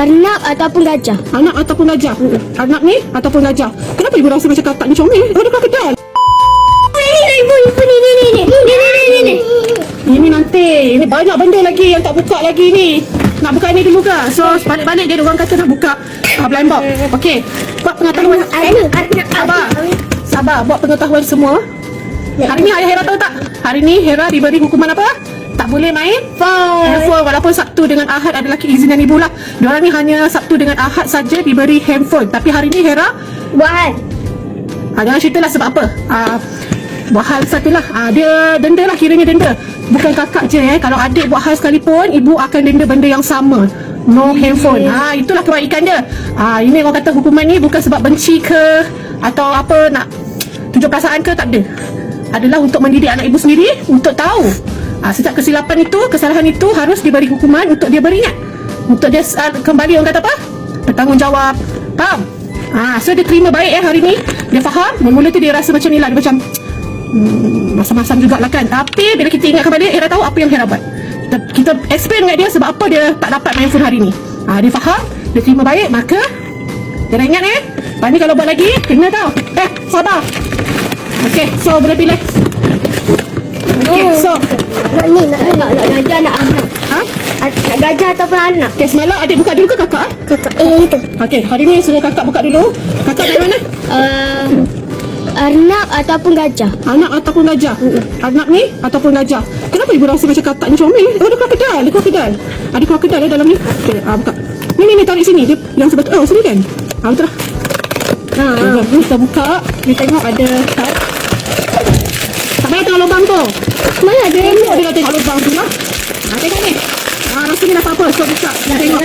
Arnab ataupun gajah. Anak ataupun gajah. Hmm. Arnab ni ataupun gajah. Kenapa ibu rasa macam katak ni comel? Ada dekat kedai. Ibu, ibu ni ni ni ni. Ni ni ni ni. Ini nanti. Ini banyak benda lagi yang tak buka lagi ni. Nak buka ni dulu ke? So, balik-balik dia orang kata nak buka. uh, blind box. Okey. Buat pengetahuan. Sabar. Sabar. Buat pengetahuan semua. Hari ni ayah Hera tahu tak? Hari ni Hera diberi hukuman apa? Tak boleh main? Phone. handphone walaupun Sabtu dengan Ahad adalah keizinan ibu lah. Diorang ni hanya Sabtu dengan Ahad saja diberi handphone. Tapi hari ni Hera? Buat hal. Ha, jangan cerita lah sebab apa. Ha, Buat hal satu lah. Ha, Dia denda lah kiranya denda. Bukan kakak je eh. Kalau adik buat hal sekalipun Ibu akan denda benda yang sama. No handphone. Ha, Itulah kebaikan dia. Ha, Ini orang kata hukuman ni Bukan sebab benci ke Atau apa nak Tunjuk perasaan ke Tak ada. Adalah untuk mendidik anak ibu sendiri Untuk tahu ha, Setiap kesilapan itu Kesalahan itu Harus diberi hukuman Untuk dia beringat. Untuk dia uh, kembali orang kata apa? Bertanggungjawab. Faham? Ha, so dia terima baik eh hari ni. Dia faham? Mula tu dia rasa macam ni lah. Dia macam hmm, Masam-masam jugalah kan. Tapi bila kita ingatkan dia Hera tahu apa yang Hera buat. Kita, kita explain dengan dia Sebab apa dia tak dapat main phone hari ni. Ha, Dia faham? Dia terima baik Maka Dia ingat eh. Lepas ni kalau buat lagi Kena tau. Eh sabar. Okay so boleh pilih nak, gajah, nak anak. ha? Nak gajah ataupun anak? Okay semalam adik buka dulu ke kakak? Kakak. Eh, itu. Okay hari ni suruh kakak buka dulu Kakak dari mana? Uh, Arnab ataupun gajah? Anak ataupun gajah? Anak ni ataupun gajah? Kenapa ibu rasa macam kakak ni comel? Oh, ada krokodil, ada krokodil. Ada krokodil ada dalam ni. Okey, ah, buka. Ni, ni, ni, tarik sini. Dia yang sebetul. Oh, sini kan? Ah, betul lah. Ha, ha. Ni kita buka. Ni tengok ada kad. Tak payah tengok lubang tu. Mana ada Tengok dia tengok lubang tu lah. Ha, tengok ni. Ha, rasa ni dah apa-apa. So, buka. Dah tengok.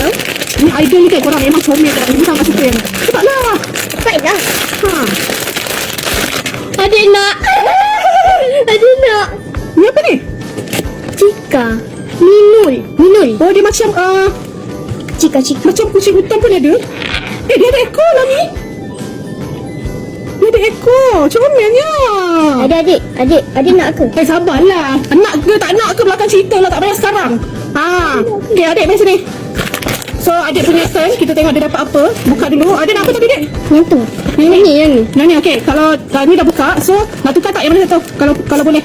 Eh? Ni idea ni kan korang memang comel kan. Ibu sangat suka yang ni. Cepat lah. Baiklah. Ha. Adik nak. Adik nak. Ni apa ni? Cika. Minul. Minul. Oh, dia macam uh, Cika, cika. Macam kucing hutan pun ada Eh dia ada ekor lah ni Dia ada ekor Comelnya Adik, adik. Adik, adik nak ke? Eh sabarlah. Nak ke tak nak ke belakang cerita lah Tak payah sekarang. Ha. Okay adik mari sini. So adik punya turn Kita tengok dia dapat apa. Buka dulu. Adik nak apa tadi dek Yang tu. Ni, Yang ni, yang ni. Yang ni okay Kalau uh, ni dah buka So nak tukar tak? Yang mana satu? Kalau kalau boleh.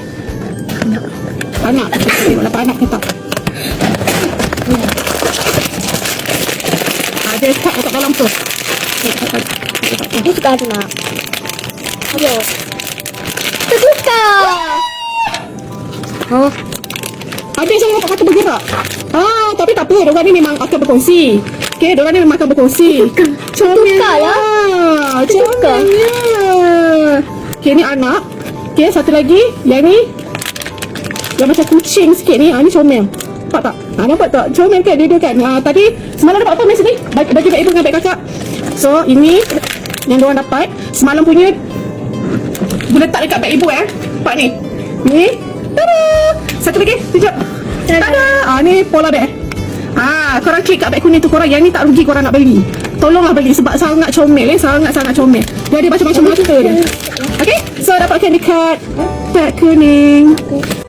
Anak Kita tengok dapat anak ke tak Ada kad kat dalam tu. Tak, tak, tak, tak. Dia suka anak. Yo. Terbuka. Oh. Adik saya dapat kata bergerak. Ah, tapi tak apa. Diorang ni memang akan berkongsi. Okay, diorang ni memang akan berkongsi. Tukar lah. Tukar. Comelnya. Okay, ni anak. Okay, satu lagi. Yang ni. Yang macam kucing sikit ni. Ah, ni comel. Nampak tak? Ah, nampak tak? Comel kan dia, dia kan? Ah, tadi semalam dapat apa masa ni? Bagi baik ibu dengan baik kakak. So, ini yang diorang dapat. Semalam punya boleh letak dekat beg ibu eh. Nampak ni. Ni. Tada. Satu lagi. Tunjuk. Tada. Ah ni pola beg. Ah, korang klik kat beg kuning tu korang yang ni tak rugi korang nak beli. Tolonglah beli sebab sangat comel eh, sangat-sangat comel. Dia ada macam-macam mata dia. Okay, so dapatkan dekat beg kuning.